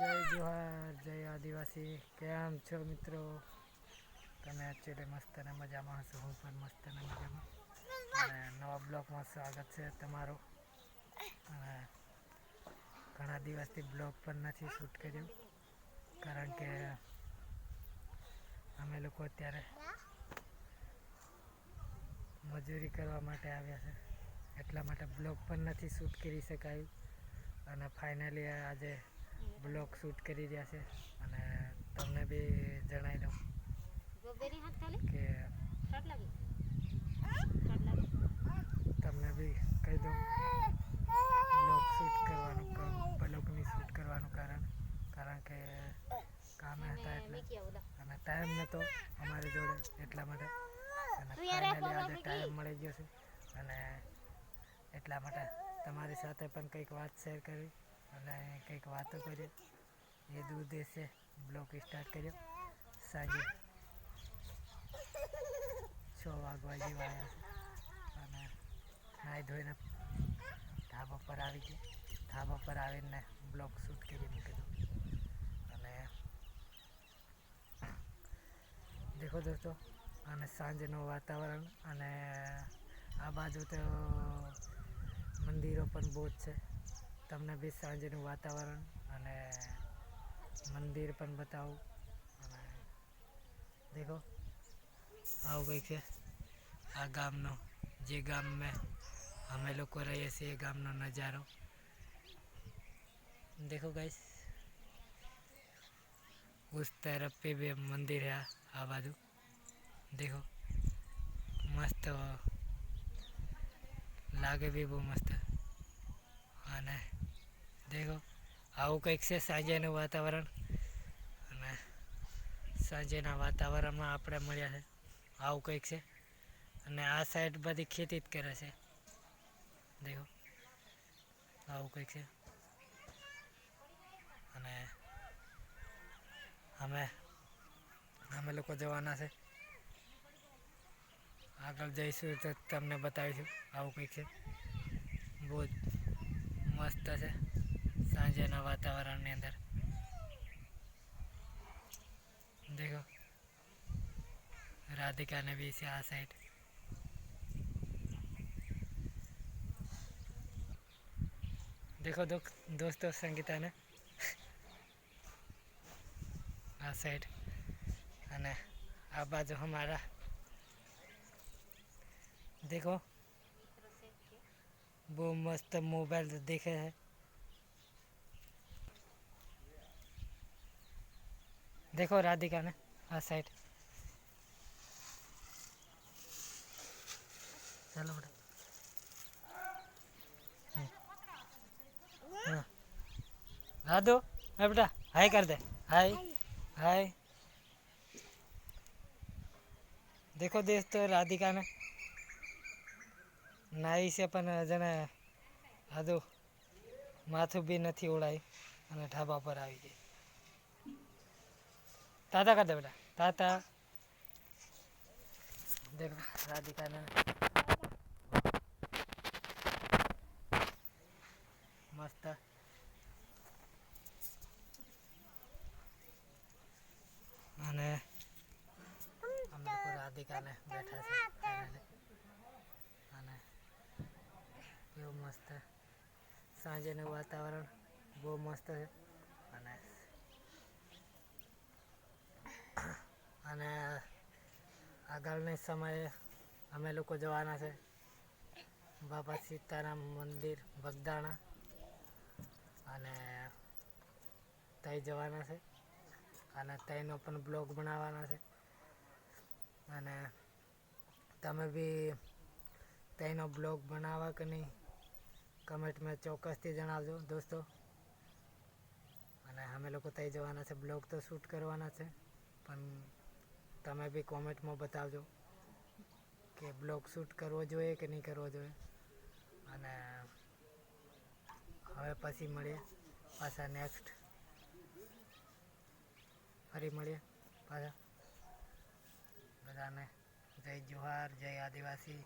જય જોહાર જય આદિવાસી, કેમ છો મિત્રો? તમે એકચ્યુઅલી મસ્ત અને મજામાં હશો, હું પણ મસ્ત અને મજામાં. અને નવા બ્લોગમાં સ્વાગત છે તમારું. અને ઘણા દિવસથી બ્લોગ પણ નથી શૂટ કર્યું, કારણ કે અમે લોકો અત્યારે મજૂરી કરવા માટે આવ્યા છે. એટલા માટે બ્લોગ પણ નથી શૂટ કરી શકાયું. અને ફાઇનલી આજે બ્લોગ શૂટ કરી રહ્યા છે અને તમને બી જણાવી દઉં કે તમને બી કહી દઉં બ્લોગ શૂટ કરવાનું બ્લોગની શૂટ કરવાનું કારણ કારણ કે કામે હતા એટલે અને ટાઈમ નહોતો અમારી જોડે એટલા માટે. અને ફાઇનલી આજે ટાઈમ મળી ગયો છે. અને એટલા માટે તમારી સાથે પણ કંઈક વાત શેર કરી અને કંઈક વાતો કરી. એ ઉદ્દેશે બ્લોક સ્ટાર્ટ કર્યો. સાંજે છ વાગવા જેવા આવ્યા અને નાહી ધોઈને ધાબા પર આવી ગયા. ધાબા પર આવીને બ્લોક શૂટ કરી મૂકી અને દેખો દોસ્તો, અને સાંજનું વાતાવરણ અને આ બાજુ તો મંદિરો પણ બહુ જ છે. તમને બી સાંજનું વાતાવરણ અને મંદિર પણ બતાવું. અને દેખો, આવું કંઈક છે. આ ગામનો, જે ગામ મેં, અમે લોકો રહીએ છીએ એ ગામનો નજારો. દેખો ગાઈસ ઉસ તરફ પે બે મંદિર હે આ બાજુ. દેખો, મસ્ત લાગે બી બહુ મસ્ત. અને દેખો, આવું કંઈક છે સાંજેનું વાતાવરણ. અને સાંજેના વાતાવરણમાં આપણે મળ્યા છે. આવું કંઈક છે. અને આ સાઈડ બધી ખેતી જ કરે છે. દેખો, આવું કંઈક છે. અને અમે અમે લોકો જવાના છે. આગળ જઈશું તો તમને બતાવીશું. આવું કંઈક છે. બહુ જ મસ્ત છે. સાંજેના વાતાવરણની અંદર દેખો રાધિકાને બી છે આ સાઈડ देखो दो, दोस्तों संगीता ने આ સાઈડ અને આ બાજુ હમારા દેખો મિત્રો સેવ કે બહુ મસ્ત મોબાઈલ દેખે છે देखो राधिका ने हाँ साइड। चलो बेटा। हम्म। हाँ। राधो मैं बेटा, हाय कर दे। हाय हाय। देखो दोस्तों राधिका ने, नाई से अपन, जने राधो, माथू भी नहीं ઓળાય ढाबा पर आई गई। તાતા કર દે બેટા તાતા દેખો રાધિકા ને મસ્ત અને અમે લોકો રાધિકાને બેઠા છે finally. અને કેવું મસ્ત સાંજેનું વાતાવરણ બહુ મસ્ત છે અને અને આગળના સમયે અમે લોકો જવાના છે. બાબા સીતારામ મંદિર, બગદાણા અને ત્યાં જવાના છે. અને ત્યાંનો પણ બ્લોગ બનાવવાના છે. અને તમે બી ત્યાંનો બ્લોગ બનાવવા કે નહીં, કમેન્ટમાં ચોક્કસથી જણાવજો દોસ્તો. અને અમે લોકો ત્યાં જવાના છે. બ્લોગ તો શૂટ કરવાના છે, પણ તમે બી કોમેન્ટમાં બતાવજો કે બ્લોગ શૂટ કરવો જોઈએ કે નહીં કરવો જોઈએ. અને હવે પછી મળીએ, પાછા નેક્સ્ટ ફરી મળીએ પાછા. બધાને જય જુહાર, જય આદિવાસી.